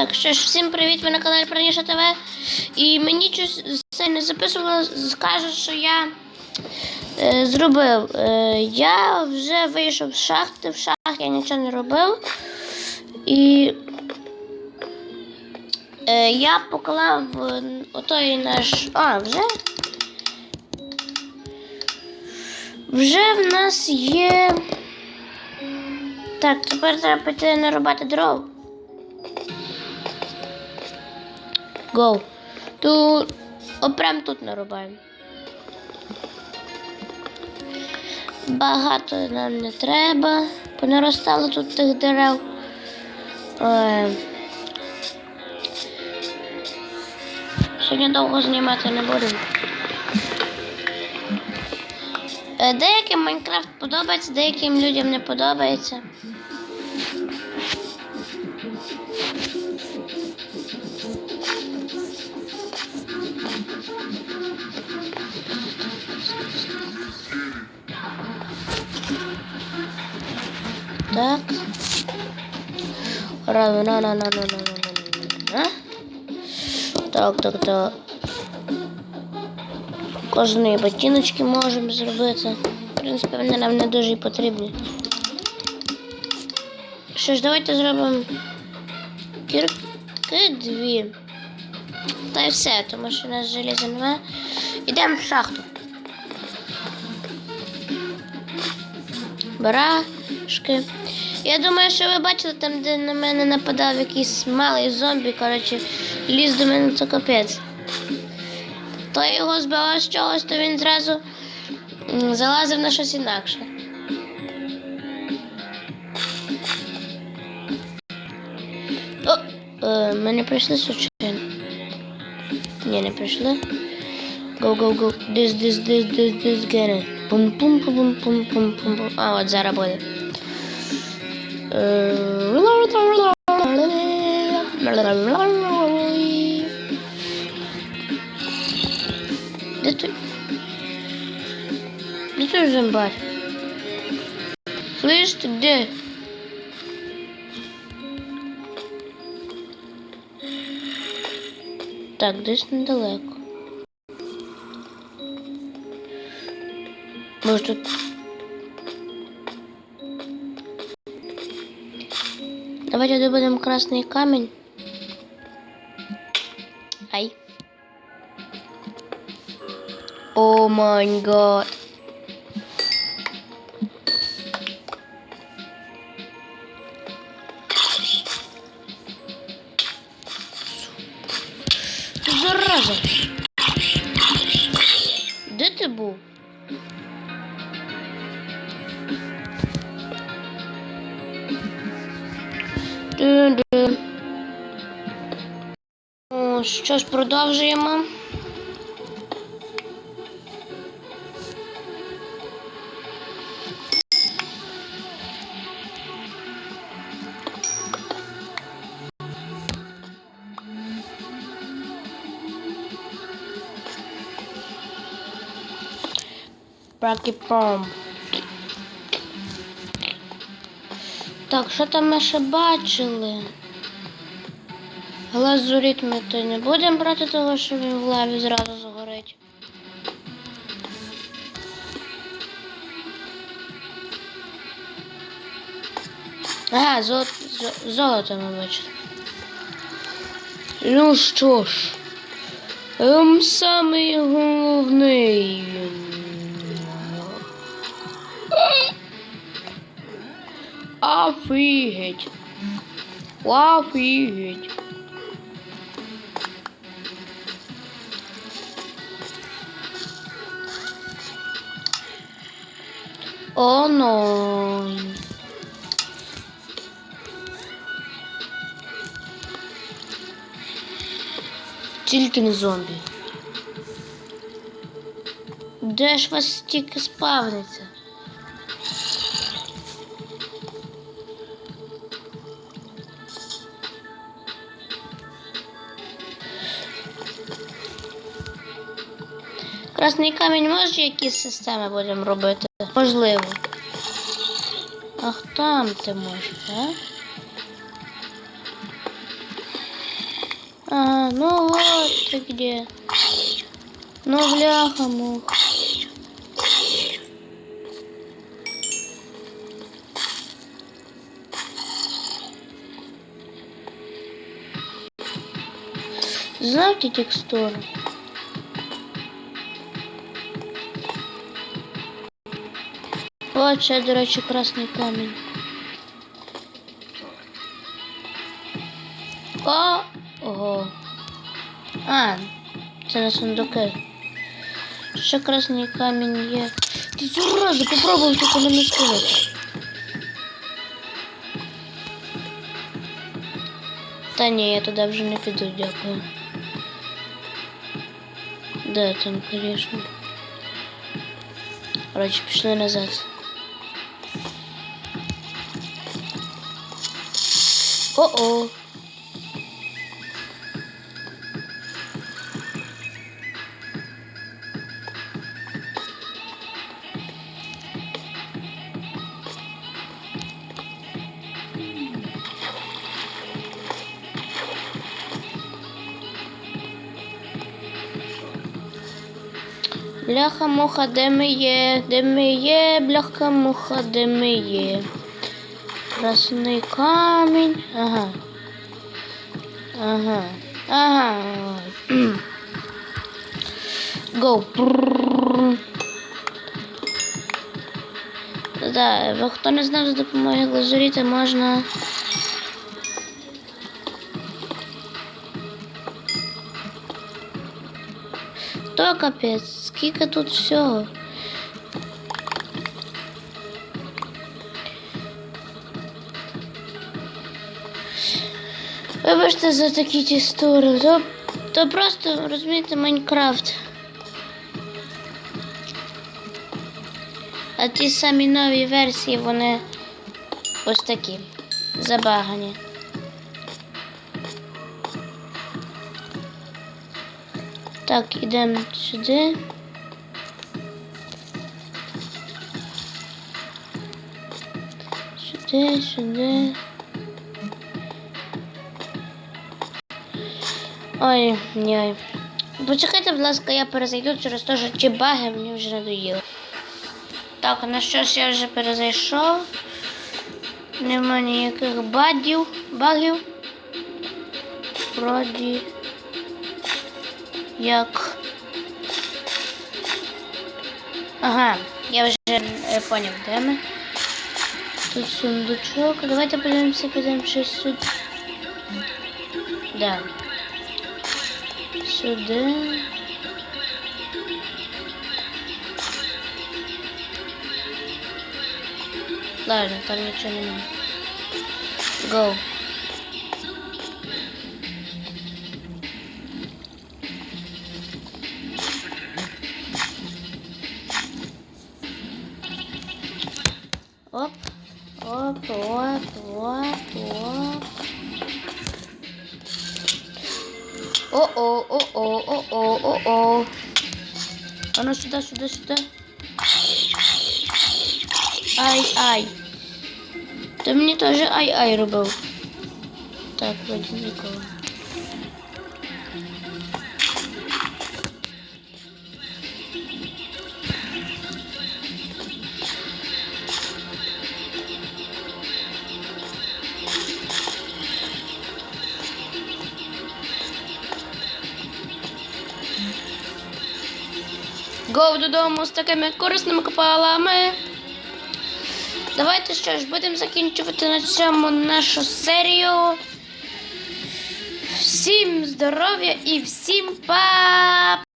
Так, що ж, всім привіт, ви на каналі Праніша ТВ. І мені щось це не записувало, скажуть, що я е, зробив. Е, я вже вийшов з шахти, в шахті я нічого не робив. І е, я поклав отой наш. А, вже. Вже в нас є. Так, тепер треба піти нарубати дров. Go. Тут о, прям тут нарубаємо. Багато нам не треба. Понаростало тут тих дерев. Е, Сьогодні довго знімати не будемо. Е, Деяким Майнкрафт подобається, деяким людям не подобається. Так. Ра- на на на на на на на на Так, так, так. Кожної ботиночки можемо зробити. В принципі, вони нам не дуже і потрібні. Що ж, давайте зробимо кірки дві. Та й все, тому що у нас железа немає. Йдемо в шахту. Барашки. Я думаю, що ви бачили там, де на мене нападав якийсь малий зомбі, коротше, ліз до мене це капець. То його збивав з чогось, то він зразу залазив на щось інакше. О, е, ми прийшли случайно. Ні, не прийшли. Go, go, go. This, this, this, this, this, get it. Пум, пум, пум, пум, пум, пум, пум, пум. А, от зараз буде. Де той? Де той зомбар? Слышь, ти де? Так, десь недалеко. Може тут. Давайте добудем красный камень. Ай. О май гад. Зараза. Де ти був? Що ж, продовжуємо. Пракіпом. Так, що там ми ще бачили? Глазурит ми то не будемо брати того, що він в лаві зразу згорить. Ага, золото, золото ми бачили. Ну що ж, ем, самий головний. Офігеть. Офігеть. О, но. Тільки не зомбі. Де ж вас стільки спавниться? Красний камінь може якісь системи будемо робити? Можливо. Ах там ти можеш, а? Ага, ну вот ты где. Ну, бляха, мух. Знав ті текстури? От ще, до речі, красний камінь. О! Ого. А, це на сундуки. Ще красний камінь є. Ти разу попробуй тільки мене скинути. Та ні, я туди вже не піду, дякую. Де там, звісно. Короче, пішли назад. О-о. Бляха-муха, де ми є, де ми є, бляха-муха, де ми є. Красний камінь. Ага. Ага. Ага. Go. Брррр. Да, бо хто не знав, за допомогою глазуріти можна. То капець, скільки тут всього. Вибачте за такі тістури. То, то просто, розумієте, Майнкрафт. А ті самі нові версії, вони ось такі. Забагані. Так, ідемо сюди. Сюди, сюди. Ой, ой. Почекайте, будь ласка, я перезайду через те, що ті баги мені вже надоїли. Так, ну що ж, я вже перезайшов. Нема ніяких бадів, багів. Вроді як. Ага, я вже е, поняв, де ми. Тут сундучок. Давайте подивимося, підемо щось сюди. Да. Сюди. Ладно, там нічого немає. Go. Оп, оп, оп, оп, оп. О-о, о-о, о-о, о-о. А ну сюда, сюда, сюда. Ай, ай. Ти мені теж ай-ай робив. Так, вроді нікого. Гоу додому з такими корисними копалами. Давайте що ж, будемо закінчувати на цьому нашу серію. Всім здоров'я і всім па!